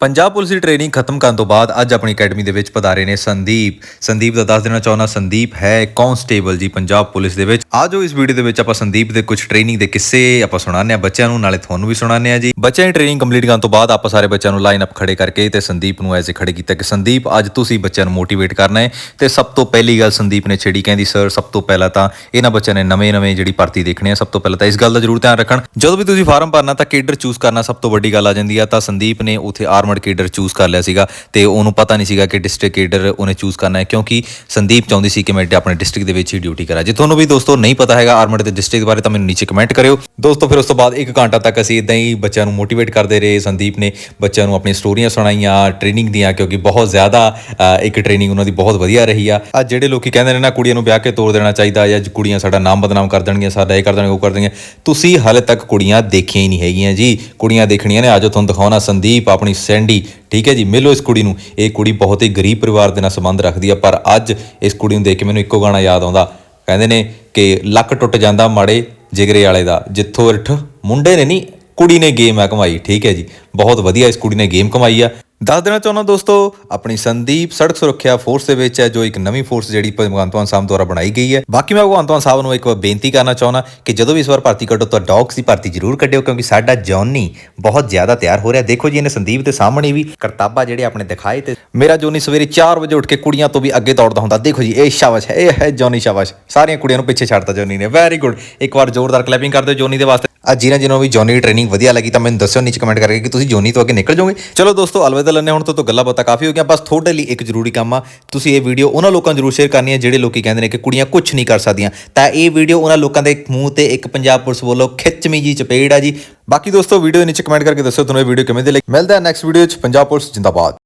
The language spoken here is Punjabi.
ਪੰਜਾਬ ਪੁਲਿਸ ਦੀ ਟ੍ਰੇਨਿੰਗ ਖਤਮ ਕਰਨ ਤੋਂ ਬਾਅਦ ਅੱਜ ਆਪਣੀ ਅਕੈਡਮੀ ਦੇ ਵਿੱਚ ਪਧਾਰੇ ਨੇ ਸੰਦੀਪ। ਸੰਦੀਪ ਦਾ ਦੱਸ ਦੇਣਾ ਚਾਹੁੰਦਾ, ਸੰਦੀਪ ਹੈ ਕਾਂਸਟੇਬਲ ਜੀ ਪੰਜਾਬ ਪੁਲਿਸ ਦੇ ਵਿੱਚ। ਆਜੋ ਇਸ ਵੀਡੀਓ ਦੇ ਵਿੱਚ ਆਪਾਂ ਸੰਦੀਪ ਦੇ ਕੁਝ ਟ੍ਰੇਨਿੰਗ ਦੇ ਕਿੱਸੇ ਆਪਾਂ ਸੁਣਾਉਂਦੇ ਆ ਬੱਚਿਆਂ ਨੂੰ, ਨਾਲੇ ਤੁਹਾਨੂੰ ਵੀ ਸੁਣਾਉਂਦੇ ਆ ਜੀ। ਬੱਚਿਆਂ ਦੀ ਟ੍ਰੇਨਿੰਗ ਕੰਪਲੀਟ ਕਰਨ ਤੋਂ ਬਾਅਦ ਆਪਾਂ ਸਾਰੇ ਬੱਚਿਆਂ ਨੂੰ ਲਾਈਨ ਅਪ ਖੜੇ ਕਰਕੇ ਤੇ ਸੰਦੀਪ ਨੂੰ ਐਸੇ ਖੜੇ ਕੀਤਾ ਕਿ ਸੰਦੀਪ, ਅੱਜ ਤੁਸੀਂ ਬੱਚਿਆਂ ਨੂੰ ਮੋਟੀਵੇਟ ਕਰਨਾ ਹੈ। ਤੇ ਸਭ ਤੋਂ ਪਹਿਲੀ ਗੱਲ ਸੰਦੀਪ ਨੇ ਛੇੜੀ ਕਹਿੰਦੀ ਸਰ ਸਭ ਤੋਂ ਪਹਿਲਾਂ ਤਾਂ ਇਹਨਾਂ ਬੱਚਿਆਂ ਨੇ ਨਵੇਂ-ਨਵੇਂ ਜਿਹੜੀ ਭਰਤੀ ਦੇਖਣੀ ਹੈ, ਸਭ ਤੋਂ ਪਹਿਲਾਂ ਤਾਂ ਇਸ ਗੱਲ ਦਾ ਜ਼ਰੂਰ ਧਿਆਨ ਰੱਖਣ। ਜਦੋਂ ਵੀ ਤੁਸੀਂ ਫਾਰਮ ਭਰਨਾ ਤਾਂ ਕੇਡਰ ਚੂਜ਼ ਕਰਨਾ ਸਭ ਤੋਂ ਵੱਡੀ ਗੱਲ ਆ ਜਾਂਦੀ ਆ, ਤਾਂ ਸੰਦੀਪ ਨੇ ਉਥੇ ਆਰਮਡ ਕੇਡਰ ਚੂਜ਼ ਕਰ ਲਿਆ ਸੀਗਾ ਤੇ ਉਹਨੂੰ ਪਤਾ ਨਹੀਂ ਸੀਗਾ ਕਿ ਡਿਸਟ੍ਰਿਕਟ ਕੇਡਰ ਉਹਨੇ ਚੂਜ਼ ਕਰਨਾ ਹੈ, ਕਿਉਂਕਿ ਸੰਦੀਪ ਚਾਹੁੰਦੀ ਸੀ ਕਿ ਮੈਂ ਆਪਣੇ ਡਿਸਟ੍ਰਿਕਟ ਦੇ ਵਿੱਚ ਹੀ ਡਿਊਟੀ ਕਰਾਂ। ਜੇ ਤੁਹਾਨੂੰ ਵੀ ਦੋਸਤੋ ਨਹੀਂ ਪਤਾ ਹੈਗਾ ਆਰਮਡ ਦੇ ਡਿਸਟ੍ਰਿਕਟ ਬਾਰੇ, ਤਾਂ ਮੈਨੂੰ ਨੀਚੇ ਕਮੈਂਟ ਕਰਿਓ। ਦੋਸਤੋ, ਫਿਰ ਉਸ ਤੋਂ ਬਾਅਦ 1 ਘੰਟਾ ਤੱਕ ਅਸੀਂ ਇਦਾਂ ਹੀ ਬੱਚਿਆਂ ਨੂੰ ਮੋਟੀਵੇਟ ਕਰਦੇ ਰਹੇ। ਸੰਦੀਪ ਨੇ ਬੱਚਿਆਂ ਨੂੰ ਆਪਣੀਆਂ ਸਟੋਰੀਆਂ ਸੁਣਾਈਆਂ ਟ੍ਰੇਨਿੰਗ ਦੀਆਂ, ਕਿਉਂਕਿ ਬਹੁਤ ਜ਼ਿਆਦਾ ਇੱਕ ਟ੍ਰੇਨਿੰਗ ਉਹਨਾਂ ਦੀ ਬਹੁਤ ਵਧੀਆ ਰਹੀ ਆ। ਅੱਜ ਜਿਹੜੇ ਲੋਕੀ ਕਹਿੰਦੇ ਨੇ ਨਾ, ਕੁੜੀਆਂ ਨੂੰ ਵਿਆਹ ਕੇ ਤੋੜ ਦੇਣਾ ਚਾਹੀਦਾ ਜਾਂ ਕੁੜੀਆਂ ਸਾਡਾ ਨਾਮ ਬਦਨਾਮ ਕਰ ਦੇਣਗੀਆਂ, ਸਾਡਾ ਇਹ ਕਰ ਦੇਣਗੇ, ਉਹ ਕਰ ਦੇਣਗੇ ਤੁਸੀਂ ਹਾਲੇ ਤੱਕ ਕੁੜੀਆਂ ਦੇਖੀਆਂ ਹੀ ਨਹੀਂ ਹੈਗੀਆਂ ਜੀ। ਕੁੜੀਆਂ ਦੇਖਣੀਆਂ ਨੇ, ਆਜੋ ਤੁਹਾਨੂੰ ਦਿਖਾਉਣਾ, ਸੰਦੀਪ ਆਪਣੀ ਸੈਂਡੀ ਠੀਕ ਹੈ ਜੀ? ਮਿਲੋ ਇਸ ਕੁੜੀ ਨੂੰ। ਇਹ ਕੁੜੀ ਬਹੁਤ ਹੀ ਗਰੀਬ ਪਰਿਵਾਰ ਦੇ ਨਾਲ ਸੰਬੰਧ ਰੱਖਦੀ ਆ, ਪਰ ਅੱਜ ਇਸ ਕੁੜੀ ਨੂੰ ਦੇਖ ਕੇ ਮੈਨੂੰ ਇੱਕੋ ਗਾਣਾ ਯਾਦ ਆਉਂਦਾ। ਕਹਿੰਦੇ ਨੇ ਕਿ ਲੱਕ ਟੁੱਟ ਜਾਂਦਾ ਮਾੜੇ ਜਿਗਰੇ ਵਾਲੇ ਦਾ, ਜਿੱਥੋਂ ਰਿਠ ਮੁੰਡੇ ਨੇ ਨਹੀਂ ਕੁੜੀ ਨੇ ਗੇਮ ਆ ਕਮਾਈ, ਠੀਕ ਹੈ ਜੀ? ਬਹੁਤ ਵਧੀਆ ਇਸ ਕੁੜੀ ਨੇ ਗੇਮ ਕਮਾਈ ਆ। ਦੱਸ ਦੇਣਾ ਚਾਹੁੰਦਾ ਦੋਸਤੋ, ਆਪਣੀ ਸੰਦੀਪ ਸੜਕ ਸੁਰੱਖਿਆ ਫੋਰਸ ਦੇ ਵਿੱਚ ਹੈ, ਜੋ ਇੱਕ ਨਵੀਂ ਫੋਰਸ ਜਿਹੜੀ ਭਗਵੰਤ ਮਾਨ ਸਾਹਿਬ ਦੁਆਰਾ ਬਣਾਈ ਗਈ ਹੈ। ਬਾਕੀ ਮੈਂ ਭਗਵੰਤ ਮਾਨ ਸਾਹਿਬ ਨੂੰ ਇੱਕ ਵਾਰ ਬੇਨਤੀ ਕਰਨਾ ਚਾਹੁੰਦਾ ਕਿ ਜਦੋਂ ਵੀ ਇਸ ਵਾਰ ਭਰਤੀ ਕੱਢੋ, ਤਾਂ ਡੌਗਸ ਦੀ ਭਰਤੀ ਜ਼ਰੂਰ ਕੱਢਿਓ, ਕਿਉਂਕਿ ਸਾਡਾ ਜੌਨੀ ਬਹੁਤ ਜ਼ਿਆਦਾ ਤਿਆਰ ਹੋ ਰਿਹਾ। ਦੇਖੋ ਜੀ, ਇਹਨੇ ਸੰਦੀਪ ਦੇ ਸਾਹਮਣੇ ਵੀ ਕਰਤਾਬਾ ਜਿਹੜੇ ਆਪਣੇ ਦਿਖਾਏ ਤੇ ਮੇਰਾ ਜੌਨੀ ਸਵੇਰੇ 4 ਵਜੇ ਉੱਠ ਕੇ ਕੁੜੀਆਂ ਤੋਂ ਵੀ ਅੱਗੇ ਦੌੜਦਾ ਹੁੰਦਾ। ਦੇਖੋ ਜੀ, ਇਹ ਸ਼ਾਬਾਸ਼ ਹੈ ਇਹ ਹੈ ਜੌਨੀ ਸ਼ਾਬਾਸ਼। ਸਾਰੀਆਂ ਕੁੜੀਆਂ ਨੂੰ ਪਿੱਛੇ ਛੱਡਦਾ ਜੌਨੀ ਨੇ। ਵੈਰੀ ਗੁੱਡ ਇੱਕ ਵਾਰ ਜ਼ੋਰਦਾਰ ਕਲੈਪਿੰਗ ਕਰ ਦਿਓ ਜੌਨੀ ਦੇ ਵਾਸਤੇ। ਅੱਜ ਜਿਹਨਾਂ ਜਿਹਨਾਂ ਵੀ ਜੌਨੀ ਦੀ ਟ੍ਰੇਨਿੰਗ ਵਧੀਆ ਲੱਗੀ ਤਾਂ ਮੈਨੂੰ ਦੱਸਿਓ, ਨੀਚੇ ਕਮੈਂਟ ਕਰਕੇ ਕਿ ਤੁਸੀਂ ਜੌਨੀ ਤੋਂ ਅੱਗੇ ਨਿਕਲ ਜਾਓਗੇ। ਚਲੋ ਦੋਸਤੋ, ਅਲਵਿਦਾ ਲੰਨੇ ਹੁਣ ਤੋਂ ਤਾਂ ਗੱਲਾਂ ਬਾਤਾਂ ਕਾਫੀ ਹੋ ਗਈਆਂ, ਬਸ ਤੁਹਾਡੇ ਲਈ ਇੱਕ ਜ਼ਰੂਰੀ ਕੰਮ ਆ। ਤੁਸੀਂ ਇਹ ਵੀਡੀਓ ਉਹਨਾਂ ਲੋਕਾਂ ਨੂੰ ਜ਼ਰੂਰ ਸ਼ੇਅਰ ਕਰਨੀ ਹੈ ਜਿਹੜੇ ਲੋਕੀ ਕਹਿੰਦੇ ਨੇ ਕਿ ਕੁੜੀਆਂ ਕੁਝ ਨਹੀਂ ਕਰ ਸਕਦੀਆਂ। ਤਾਂ ਇਹ ਵੀਡੀਓ ਉਹਨਾਂ ਲੋਕਾਂ ਦੇ ਮੂੰਹ ਤੇ ਇੱਕ ਪੰਜਾਬ ਪੁਲਿਸ ਵੱਲੋਂ ਖਿੱਚਵੀਂ ਜੀ ਚਪੇੜ ਆ ਜੀ। ਬਾਕੀ ਦੋਸਤੋ ਵੀਡੀਓ ਨੀਚੇ ਕਮੈਂਟ ਕਰਕੇ ਦੱਸਿਓ ਤੁਹਾਨੂੰ ਇਹ ਵੀਡੀਓ ਕਿਵੇਂ ਦੀ ਲੱਗੀ। ਮਿਲਦਾ ਨੈਕਸਟ ਵੀਡੀਓ 'ਚ, ਪੰਜਾਬ ਪੁਲਿਸ ਜਿੰਦਾਬਾਦ।